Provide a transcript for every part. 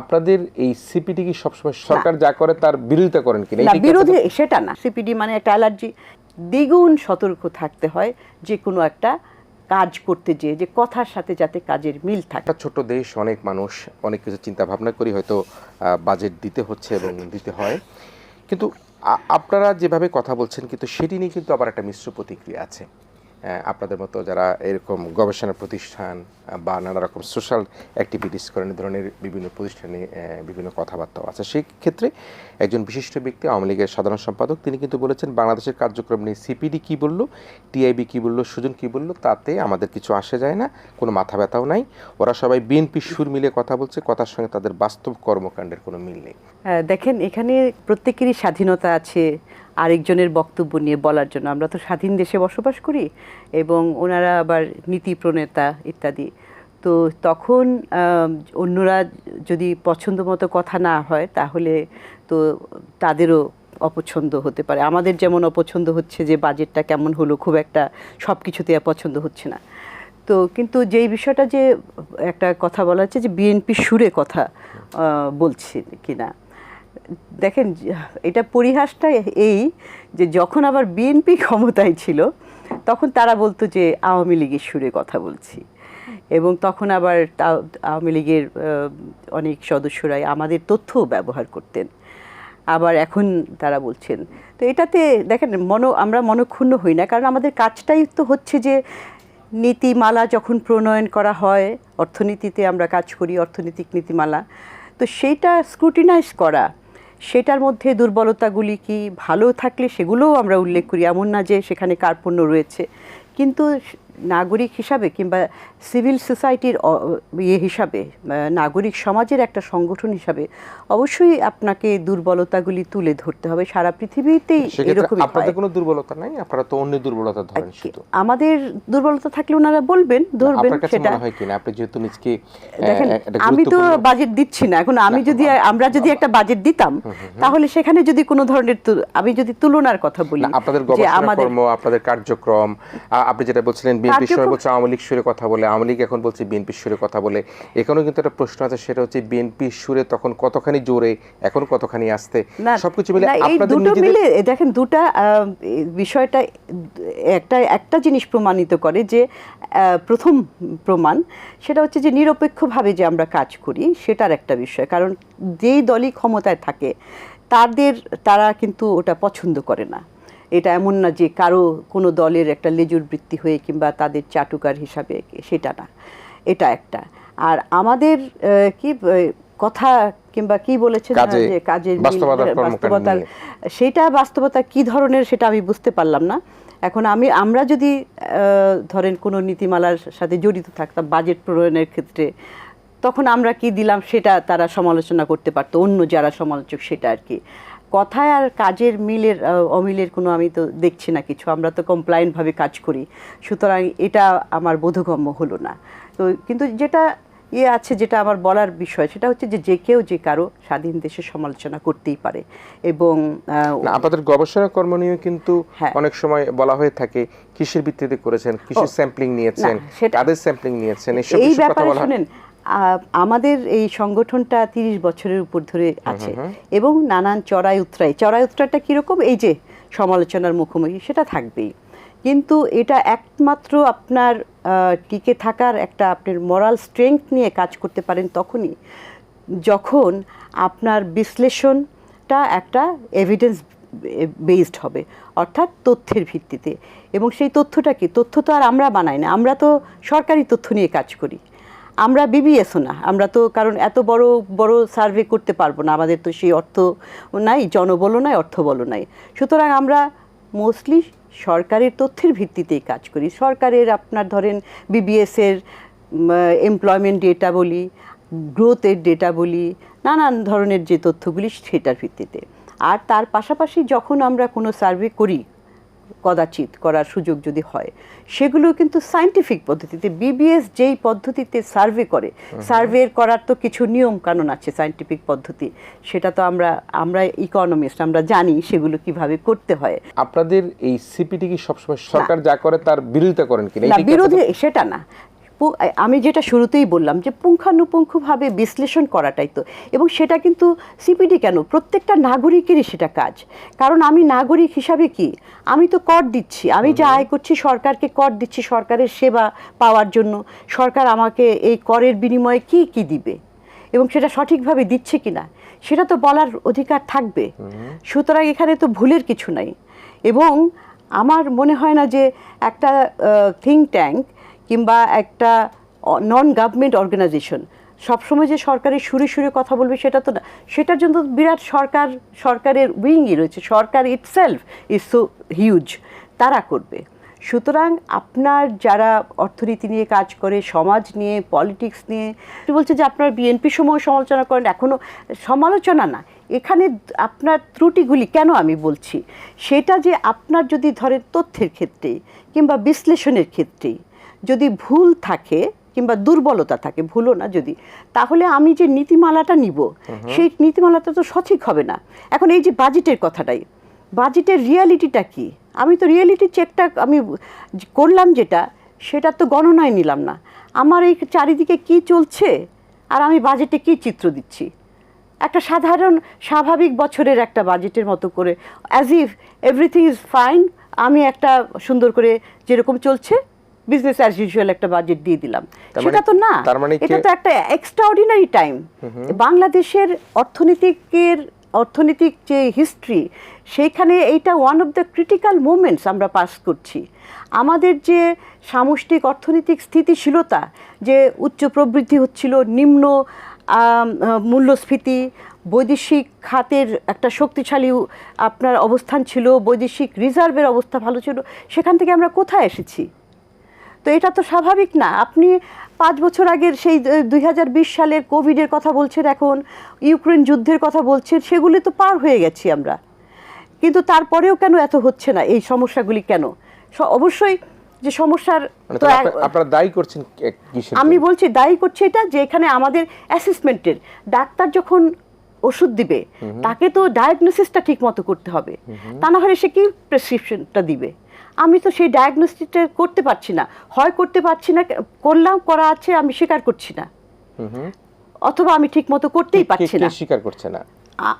আপনাদের এই সিপিটি কি সবসময় সরকার যা করে তার বিরোধিতা করেন কিনা? না বিরোধী সেটা না। সিপিডি মানে একটা অ্যালার্জি। দ্বিগুণ সতর্ক থাকতে হয় যে কোনো একটা কাজ করতে যেয়ে যে কথার সাথে যাতে কাজের মিল থাকে। একটা ছোট দেশ অনেক মানুষ অনেক কিছু চিন্তা ভাবনা করি হয়তো বাজেট দিতে হচ্ছে এবং দিতে হয়। কিন্তু আপনারা যেভাবে কথা বলছেন কিন্তু সেটি নিয়ে কিন্তু আবার একটা মিশ্র প্রতিক্রিয়া আছে। আপনাদের মতো যারা এরকম গবেষণা প্রতিষ্ঠান বা নানা রকম সোশ্যাল অ্যাক্টিভিটিস করেন ধরনের বিভিন্ন প্রতিষ্ঠানে বিভিন্ন কথাবার্তাও আছে। সেই ক্ষেত্রে একজন বিশিষ্ট ব্যক্তি, আওয়ামী লীগের সাধারণ সম্পাদক, তিনি কিন্তু বলেছেন, বাংলাদেশের কার্যক্রম নিয়ে সিপিডি কী বলল টিআইবি কী বলল, সুজন কী বলল, তাতে আমাদের কিছু আসে যায় না, কোনো মাথা ব্যথাও নাই। ওরা সবাই বিএনপি সুর মিলে কথা বলছে, কথার সঙ্গে তাদের বাস্তব কর্মকাণ্ডের কোনো মিল নেই। দেখেন, এখানে প্রত্যেকেরই স্বাধীনতা আছে, আরেকজনের বক্তব্য নিয়ে বলার জন্য। আমরা তো স্বাধীন দেশে বসবাস করি, এবং ওনারা আবার নীতি প্রণেতা ইত্যাদি। তো তখন অন্যরা যদি পছন্দ মতো কথা না হয়, তাহলে তো তাদেরও অপছন্দ হতে পারে। আমাদের যেমন অপছন্দ হচ্ছে যে বাজেটটা কেমন হলো, খুব একটা সব কিছুতে পছন্দ হচ্ছে না। তো কিন্তু যেই বিষয়টা যে একটা কথা বলা হচ্ছে যে বিএনপি সুরে কথা বলছে কিনা। দেখেন, এটা পরিহাসটা এই যে যখন আবার বিএনপি ক্ষমতায় ছিল, তখন তারা বলতো যে আওয়ামী লীগের সুরে কথা বলছি। এবং তখন আবার আওয়ামী লীগের অনেক সদস্যরাই আমাদের তথ্যও ব্যবহার করতেন। আবার এখন তারা বলছেন, তো এটাতে দেখেন, মন, আমরা মনক্ষুণ্ণ হই না, কারণ আমাদের কাজটাই তো হচ্ছে যে নীতিমালা যখন প্রণয়ন করা হয়, অর্থনীতিতে আমরা কাজ করি, অর্থনৈতিক নীতিমালা, তো সেইটা স্ক্রুটিনাইজ করা, সেটার মধ্যে দুর্বলতাগুলি কি ভালো থাকলে সেগুলোও আমরা উল্লেখ করি, এমন না যে সেখানে কার্পণ্য রয়েছে। কিন্তু নাগরিক হিসাবে কিংবা সিভিল সোসাইটির ইয়ে হিসাবে নাগরিক সমাজের একটা সংগঠন হিসাবে অবশ্যই আপনাকে দুর্বলতাগুলি তুলে ধরতে হবে। সারা পৃথিবীতেই হয়। আপনাদের কোনো দুর্বলতা নাই? আপনারা তো অন্য দুর্বলতা ধরেন আমাদের দুর্বলতা থাকলে ওনারা বলবেন ধরবেন সেটা। হয় কিনা আপনি যেহেতু নিজকে দেখেন আমি তো বাজেট দিচ্ছি না। এখন আমি যদি আমরা যদি একটা বাজেট দিতাম তাহলে সেখানে যদি কোনো ধরনের আমি যদি তুলনার কথা বলি আপনাদের গবেষণা আমাদের কর্ম আপনাদের কার্যক্রম আপনি যেটা বলছিলেন বিএনপি কার্যক্রম- আওয়ামী লীগ কথা বলে আওয়ামী লীগ এখন বলছে বিএনপি সুরে কথা বলে। এখানেও কিন্তু একটা প্রশ্ন আছে সেটা হচ্ছে বিএনপি সুরে তখন কতখানি জোরে এখন কতখানি আসতে? সবকিছু মিলে আপনাদের মিলে দেখেন দুটা বিষয়টা একটা একটা জিনিস প্রমাণিত করে যে আহ, প্রথম প্রমাণ সেটা হচ্ছে যে নিরপেক্ষভাবে যে আমরা কাজ করি সেটার একটা বিষয়। কারণ যেই দলই ক্ষমতায় থাকে তাদের তারা কিন্তু ওটা পছন্দ করে না। এটা এমন না যে কারও কোনো দলের একটা লেজুর বৃত্তি হয়ে কিংবা তাদের চাটুকার হিসাবে সেটা না। এটা একটা। আর আমাদের কি কথা কিংবা কি বলেছেন না, যে কাজের বাস্তবতার। সেটা বাস্তবতা কি ধরনের সেটা আমি বুঝতে পারলাম না। এখন আমি আমরা যদি ধরেন কোনো নীতিমালার সাথে জড়িত থাকতাম বাজেট প্রণয়নের ক্ষেত্রে তখন আমরা কি দিলাম সেটা তারা সমালোচনা করতে পারতো অন্য যারা সমালোচক সেটা আর কি। কথায় আর কাজের মিলের অমিলের কোনো আমি তো দেখছি না কিছু। আমরা তো কমপ্লায়েন্টভাবে কাজ করি। সুতরাং এটা আমার বোধগম্য হলো না। তো কিন্তু যেটা ইয়ে আছে যেটা আমার বলার বিষয় সেটা হচ্ছে যে যে কেউ যে কারও স্বাধীন দেশের সমালোচনা করতেই পারে। এবং আপনাদের গবেষণা কর্ম নিয়ে কিন্তু হ্যাঁ। অনেক সময় বলা হয়ে থাকে কিসের ভিত্তিতে করেছেন কিসের স্যাম্পলিং নিয়েছেন সেটা- কাদের স্যাম্পলিং নিয়েছেন এই ব্যাপারে শুনেন আমাদের এই সংগঠনটা তিরিশ বছরের উপর ধরে আছে এবং নানান চড়াই উতরাই। চড়াই উতরাইটা কীরকম? এই যে সমালোচনার মুখোমুখি সেটা থাকবেই। কিন্তু এটা একমাত্র আপনার টিকে থাকার একটা আপনার মরাল স্ট্রেংথ নিয়ে কাজ করতে পারেন তখনই যখন আপনার বিশ্লেষণটা একটা এভিডেন্স বেসড হবে অর্থাৎ তথ্যের ভিত্তিতে। এবং সেই তথ্যটা কি? তথ্য তো আর আমরা বানাই না। আমরা তো সরকারি তথ্য নিয়ে কাজ করি। আমরা বিবিএসও না, আমরা তো কারণ এত বড় বড় সার্ভে করতে পারব না, আমাদের তো সেই অর্থ নাই, জনবলও নাই, অর্থবলও নাই। সুতরাং আমরা মোস্টলি সরকারের তথ্যের ভিত্তিতেই কাজ করি। সরকারের আপনার ধরেন বিবিএসের এমপ্লয়মেন্ট ডেটা বলি গ্রোথের ডেটা বলি, নানান ধরনের যে তথ্যগুলি সেটার ভিত্তিতে। আর তার পাশাপাশি যখন আমরা কোনো সার্ভে করি কদাচিৎ করার সুযোগ যদি হয় সেগুলো কিন্তু সায়েন্টিফিক পদ্ধতিতে বিবিএস যেই পদ্ধতিতে সার্ভে করে সার্ভে করার তো কিছু নিয়ম কানুন আছে সাইন্টিফিক পদ্ধতি সেটা তো আমরা আমরা ইকোনমিস্ট আমরা জানি সেগুলো কীভাবে করতে হয়। আপনাদের এই সিপিটি কি সবসময় সরকার যা করে তার বিরোধিতা করেন কিনা? না বিরোধী সেটা না। আমি যেটা শুরুতেই বললাম যে পুঙ্খানুপুঙ্খভাবে বিশ্লেষণ করাটাই তো। এবং সেটা কিন্তু সিপিডি কেন? প্রত্যেকটা নাগরিকেরই সেটা কাজ। কারণ আমি নাগরিক হিসাবে কি? আমি তো কর দিচ্ছি। আমি যা আয় করছি সরকারকে কর দিচ্ছি সরকারের সেবা পাওয়ার জন্য। সরকার আমাকে এই করের বিনিময়ে কি কি দিবে? এবং সেটা সঠিকভাবে দিচ্ছে কিনা? সেটা তো বলার অধিকার থাকবে। সুতরাং এখানে তো ভুলের কিছু নাই। এবং আমার মনে হয় না যে একটা থিঙ্ক ট্যাঙ্ক কিংবা একটা নন গভর্নমেন্ট অর্গানাইজেশন সবসময় যে সরকারের সুরে সুরে কথা বলবে সেটা তো না, সেটার জন্য বিরাট সরকার, সরকারের উইংই রয়েছে, সরকার ইটসেলফ ইজ সো হিউজ তারা করবে। সুতরাং আপনার যারা অর্থনীতি নিয়ে কাজ করে, সমাজ নিয়ে পলিটিক্স নিয়ে বলছে যে আপনার বিএনপি সময় সমালোচনা করেন এখনও সমালোচনা না, এখানে আপনার ত্রুটিগুলি কেন আমি বলছি? সেটা যে আপনার যদি ধরেন তথ্যের ক্ষেত্রে কিংবা বিশ্লেষণের ক্ষেত্রে যদি ভুল থাকে কিংবা দুর্বলতা থাকে ভুলও না যদি তাহলে আমি যে নীতিমালাটা নিব সেই নীতিমালাটা তো সঠিক হবে না। এখন এই যে বাজেটের কথাটাই বাজেটের রিয়ালিটিটা কি? আমি তো রিয়েলিটি চেকটা আমি করলাম যেটা সেটা তো গণনায় নিলাম না। আমার এই চারিদিকে কি চলছে? আর আমি বাজেটে কি চিত্র দিচ্ছি? একটা সাধারণ স্বাভাবিক বছরের একটা বাজেটের মতো করে as if everything is fine আমি একটা সুন্দর করে যেরকম চলছে বিজনেস অ্যাজ ইউজুয়াল একটা বাজেট দিয়ে দিলাম। সেটা মানে- তো না। মানে এটা তো একটা এক্সট্রাঅর্ডিনারি টাইম বাংলাদেশের অর্থনীতিকের অর্থনৈতিক যে হিস্ট্রি সেইখানে এইটা one of the critical moments আমরা পাস করছি। আমাদের যে সামষ্টিক অর্থনৈতিক স্থিতিশীলতা যে উচ্চ প্রবৃদ্ধি হচ্ছিল নিম্ন মূল্যস্ফীতি বৈদেশিক খাতের একটা শক্তিশালী আপনার অবস্থান ছিল বৈদেশিক রিজার্ভের অবস্থা ভালো ছিল সেখান থেকে আমরা কোথায় এসেছি? তো এটা তো স্বাভাবিক না। আপনি পাঁচ বছর আগের সেই দুই হাজার বিশ সালের কোভিডের কথা বলছেন এখন ইউক্রেন যুদ্ধের কথা বলছেন সেগুলি তো পার হয়ে গেছি আমরা। কিন্তু তারপরেও কেন এত হচ্ছে না? এই সমস্যাগুলি কেন? অবশ্যই যে সমস্যার মানে আপনারা দায়ী করছেন আমি বলছি দায়ী করছি এটা যে এখানে আমাদের অ্যাসেসমেন্টের ডাক্তার যখন ওষুধ দিবে তাকে তো ডায়াগনোসিসটা ঠিক মতো করতে হবে। তা না হলে সে কি প্রেসক্রিপশনটা দিবে? আমি তো সেই ডায়াগনোসিসটা করতে পারছি না। হয় করতে পারছি না করলাম করা আছে আমি স্বীকার করছি না। অথবা আমি ঠিক মতো করতেই পারছি না। স্বীকার করছে না?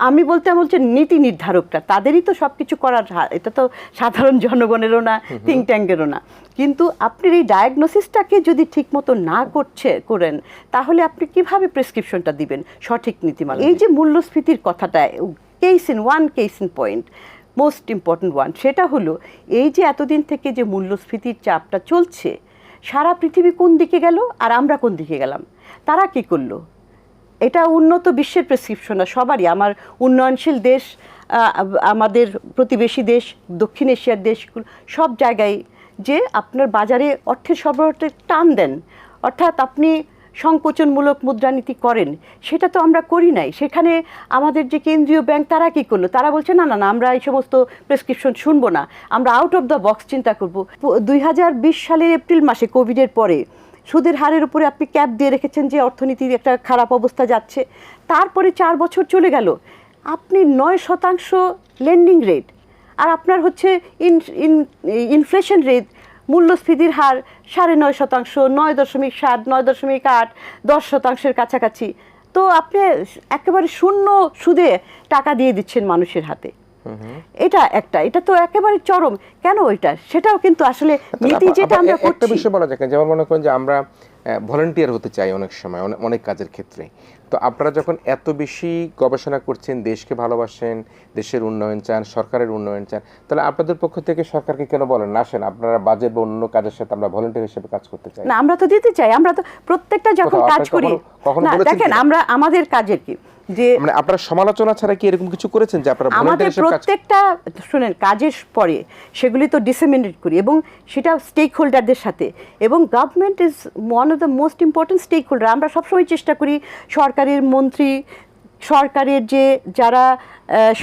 আমি বলতে বলছি নীতি নির্ধারকটা তাদেরই তো সব কিছু করার এটা তো সাধারণ জনগণেরও না থিঙ্ক ট্যাঙ্কেরও না। কিন্তু আপনি এই ডায়াগনোসিসটাকে যদি ঠিকমতো না করছে করেন তাহলে আপনি কীভাবে প্রেসক্রিপশনটা দিবেন? সঠিক নীতিমালা এই যে মূল্যস্ফীতির কথাটা case in one case in point most important one সেটা হলো এই যে এতদিন থেকে যে মূল্যস্ফীতির চাপটা চলছে, সারা পৃথিবী কোন দিকে গেল আর আমরা কোন দিকে গেলাম? তারা কি করল? এটা উন্নত বিশ্বের প্রেসক্রিপশন না, সবারই। আমার উন্নয়নশীল দেশ আমাদের প্রতিবেশী দেশ, দক্ষিণ এশিয়ার দেশগুলো, সব জায়গায় যে আপনার বাজারে অর্থের সরবরাহটা টান দেন। অর্থাৎ আপনি সংকোচনমূলক মুদ্রানীতি করেন, সেটা তো আমরা করি নাই। সেখানে আমাদের যে কেন্দ্রীয় ব্যাংক, তারা কি করল? তারা বলছে, না না না, আমরা এই সমস্ত প্রেসক্রিপশন শুনব না। আমরা আউট অফ দ্য বক্স চিন্তা করব। দুই সালের এপ্রিল মাসে কোভিডের পরে সুদের হারের উপরে আপনি ক্যাপ দিয়ে রেখেছেন যে অর্থনীতির একটা খারাপ অবস্থা যাচ্ছে। তারপরে চার বছর চলে গেল। আপনি নয় শতাংশ লেন্ডিং রেট আর আপনার হচ্ছে ইন ইনফ্লেশন রেট মূল্যস্ফীতির হার সাড়ে নয় শতাংশ নয় দশমিক সাত নয় দশমিক আট দশ শতাংশের কাছাকাছি। তো আপনি একেবারে শূন্য সুদে টাকা দিয়ে দিচ্ছেন মানুষের হাতে। এটা একটা এটা তো একেবারে চরম। কেন ওইটা সেটাও কিন্তু আসলে তাহলে নীতি যেটা আমরা একটা বিষয় বলা যাক যেমন মনে করেন যে আমরা ভলেন্টিয়ার হতে চাই অনেক সময় অনেক- কাজের ক্ষেত্রে। তো আপনারা যখন এত বেশি গবেষণা করছেন দেশকে ভালোবাসেন দেশের উন্নয়ন চান সরকারের উন্নয়ন চান তাহলে আপনাদের পক্ষ থেকে সরকারকে কেন বলেন? না আসেন আপনারা বাজেট বা অন্য কাজের সাথে আমরা ভলেন্টিয়ার হিসেবে কাজ করতে চাই। না আমরা তো দিতে চাই আমরা তো প্রত্যেকটা যখন কাজ করি না দেখেন আমরা আমাদের কাজের কি? যে মানে আপনারা সমালোচনা ছাড়া কি এরকম কিছু করেছেন যে আপনারা আমাদের ভলেন্টিয়ার হিসেবে কাজ প্রত্যেকটা শুনেন কাজের পরে সেগুলি তো ডিসেমিনেট করি এবং সেটা স্টেক হোল্ডারদের সাথে। এবং government is one of the most important stakeholder আমরা সবসময় চেষ্টা করি সরকারের মন্ত্রী, সরকারের যে যারা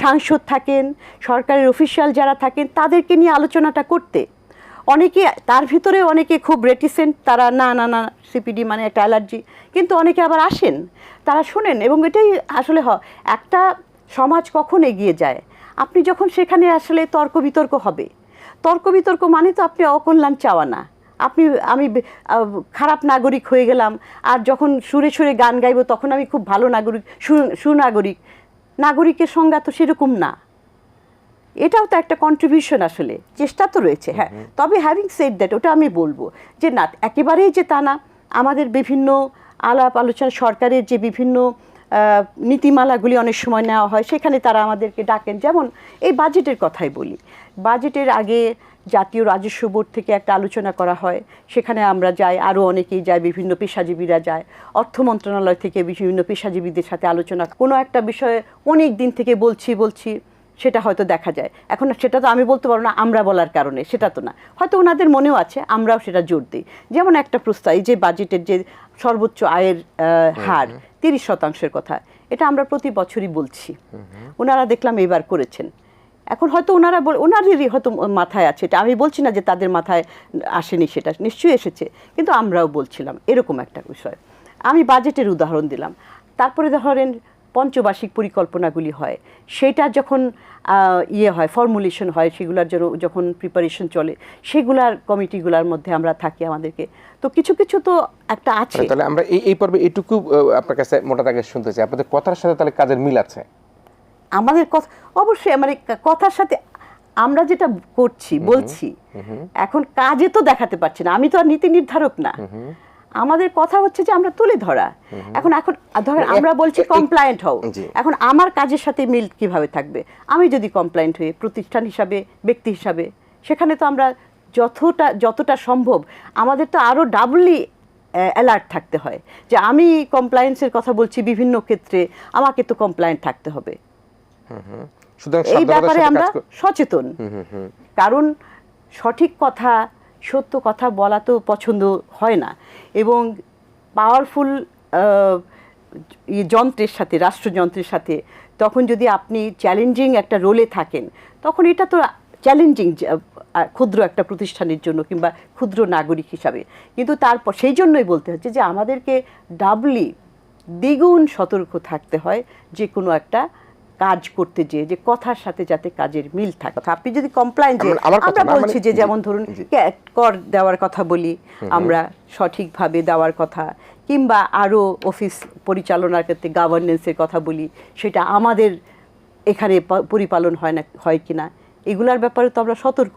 সাংসদ থাকেন, সরকারের অফিসিয়াল যারা থাকেন, তাদেরকে নিয়ে আলোচনাটা করতে। অনেকে, তার ভিতরে অনেকে খুব রেটিসেন্ট তারা না না না সিপিডি মানে একটা অ্যালার্জি কিন্তু অনেকে আবার আসেন, তারা শোনেন এবং এটাই আসলে হ, একটা সমাজ কখন এগিয়ে যায়? আপনি যখন সেখানে আসলে তর্ক বিতর্ক হবে। তর্ক বিতর্ক মানে তো আপনি অকল্যাণ চাওয়া না। আপনি আমি খারাপ নাগরিক হয়ে গেলাম আর যখন সুরে সুরে গান গাইবো তখন আমি খুব ভালো নাগরিক সু- সুনাগরিক। নাগরিকের সংজ্ঞা তো সেরকম না। এটাও তো একটা কন্ট্রিবিউশন আসলে চেষ্টা তো রয়েছে হ্যাঁ। তবে হ্যাভিং সেড দ্যাট ওটা আমি বলব যে না একেবারেই যে তা না আমাদের বিভিন্ন আলাপ আলোচনা সরকারের যে বিভিন্ন নীতিমালাগুলি অনেক সময় নেওয়া হয় সেখানে তারা আমাদেরকে ডাকেন। যেমন এই বাজেটের কথাই বলি। বাজেটের আগে জাতীয় রাজস্ব বোর্ড থেকে একটা আলোচনা করা হয়। সেখানে আমরা যাই আরও অনেকেই যায় বিভিন্ন পেশাজীবীরা যায়। অর্থ মন্ত্রণালয় থেকে বিভিন্ন পেশাজীবীদের সাথে আলোচনা। কোনো একটা বিষয়ে অনেক দিন থেকে বলছি বলছি সেটা হয়তো দেখা যায়। এখন সেটা তো আমি বলতে পারব না আমরা বলার কারণে সেটা তো না। হয়তো ওনাদের মনেও আছে আমরাও সেটা জোর দিই। যেমন একটা প্রস্তাব এই যে বাজেটের যে সর্বোচ্চ আয়ের হার তিরিশ শতাংশের কথা এটা আমরা প্রতি বছরই বলছি। ওনারা দেখলাম এবার করেছেন। এখন হয়তো ওনারা বল, ওনাদেরই হয়তো মাথায় আছে এটা। আমি বলছি না যে তাদের মাথায় আসেনি সেটা, নিশ্চয়ই এসেছে। কিন্তু আমরাও বলছিলাম, এরকম একটা বিষয়। আমি বাজেটের উদাহরণ দিলাম। তারপরে ধরেন পঞ্চবার্ষিক পরিকল্পনাগুলি হয়। সেটা যখন ইয়ে হয় ফর্মুলেশন হয়, সেগুলোর জন্য যখন প্রিপারেশন চলে, সেগুলার কমিটিগুলোর মধ্যে আমরা থাকি আমাদেরকে। তো কিছু কিছু তো একটা আছে। তাহলে আমরা এই পর্বে এটুকু আপনার কাছে মোটা দাগে শুনতে চাই। আপনাদের কথার সাথে তাহলে কাজের মিল আছে? আমাদের কথা অবশ্যই মানে কথার সাথে আমরা যেটা করছি বলছি এখন কাজে তো দেখাতে পারছি না আমি তো আর নীতি নির্ধারক না। আমাদের কথা হচ্ছে যে আমরা তুলে ধরা। এখন এখন ধরেন আমরা বলছি কমপ্লায়েন্ট হও। এখন আমার কাজের সাথে মিল কীভাবে থাকবে? আমি যদি কমপ্লায়েন্ট হয়ে প্রতিষ্ঠান হিসাবে ব্যক্তি হিসাবে সেখানে তো আমরা যতটা যতটা সম্ভব আমাদের তো আরও ডাবলি অ্যালার্ট থাকতে হয়। যে আমি কমপ্লায়েন্সের কথা বলছি বিভিন্ন ক্ষেত্রে আমাকে তো কমপ্লায়েন্ট থাকতে হবে। এই ব্যাপারে আমরা সচেতন। কারণ সঠিক কথা সত্য কথা বলা তো পছন্দ হয় না এবং পাওয়ারফুল যন্ত্রের সাথে রাষ্ট্রযন্ত্রের সাথে তখন যদি আপনি চ্যালেঞ্জিং একটা রোলে থাকেন তখন এটা তো চ্যালেঞ্জিং ক্ষুদ্র একটা প্রতিষ্ঠানের জন্য কিংবা ক্ষুদ্র নাগরিক হিসাবে। কিন্তু তারপর সেই জন্যই বলতে হচ্ছে যে আমাদেরকে ডাবলি দ্বিগুণ সতর্ক থাকতে হয় যে কোনো একটা কাজ করতে যেয়ে যে কথার সাথে যাতে কাজের মিল থাকে। আপনি যদি কমপ্লাইন যে আমার- আমরা বলছি মানে- যে যেমন ধরুন কর দেওয়ার কথা বলি আমরা সঠিকভাবে দেওয়ার কথা কিংবা আরও অফিস পরিচালনার ক্ষেত্রে গভর্নেন্সের কথা বলি সেটা আমাদের এখানে পরিপালন হয় না হয় কিনা এগুলার ব্যাপারে তো আমরা সতর্ক।